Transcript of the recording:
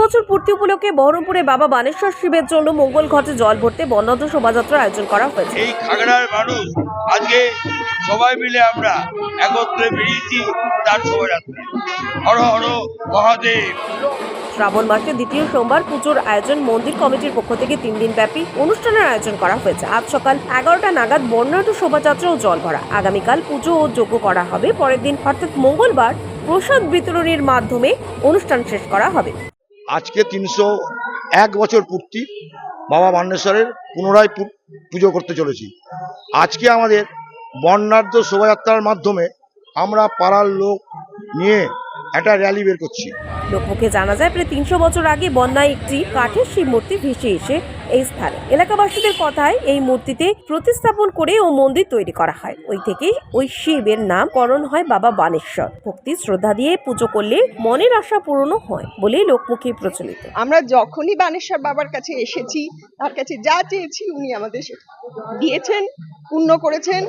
বছর পূর্তি উপলক্ষে বহরমপুরে বাবা বানেশ্বর শিবের জন্য মঙ্গল ঘটে জল ভরতে বর্ণাঢ্য শোভাযাত্রার আয়োজন করা হয়েছে। এই খাগড়ার মানুষ আজকে সবাই মিলে আমরা একত্রে বেরিয়েছি তার শোভাযাত্রায় হর হর মহাদেব। শ্রাবণ মাসের দ্বিতীয় সোমবার পুজোর আয়োজন মন্দির কমিটির পক্ষ থেকে তিন দিন ব্যাপী অনুষ্ঠানের আয়োজন করা হয়েছে। আজ সকাল এগারোটা নাগাদ বর্ণাঢ্য শোভাযাত্রা ও জল ভরা। আগামীকাল পুজো ও যজ্ঞ করা হবে। পরের দিন অর্থাৎ মঙ্গলবার প্রসাদ বিতরণের মাধ্যমে অনুষ্ঠান শেষ করা হবে। আজকে তিনশো এক বছর পূর্তি বাবা মান্নেশ্বরের পুনরায় পুজো করতে চলেছি। আজকে আমাদের বর্ণাঢ্য শোভাযাত্রার মাধ্যমে আমরা পাড়ার লোক নিয়ে একটা র্যালি বের করছি। লোকমুখে জানা যায় প্রায় তিনশো বছর আগে বন্যায় একটি কাঠের শিব মূর্তি ভেসে এসে এই স্থানে। এলাকাবাসীদের কথায় এই মূর্তিতে প্রতিস্থাপন করে ও মন্দির তৈরি করা হয়। ওই থেকেই ওই শিবের নামকরণ হয় বাবা বানেশ্বর। ভক্তি শ্রদ্ধা দিয়ে পুজো করলে মনের আশা পূরণ হয় বলেই লোকমুখে প্রচলিত। আমরা যখনই বানেশ্বর বাবার কাছে এসেছি তার কাছে যা চেয়েছি উনি আমাদের সে- দিয়েছেন পূর্ণ করেছেন।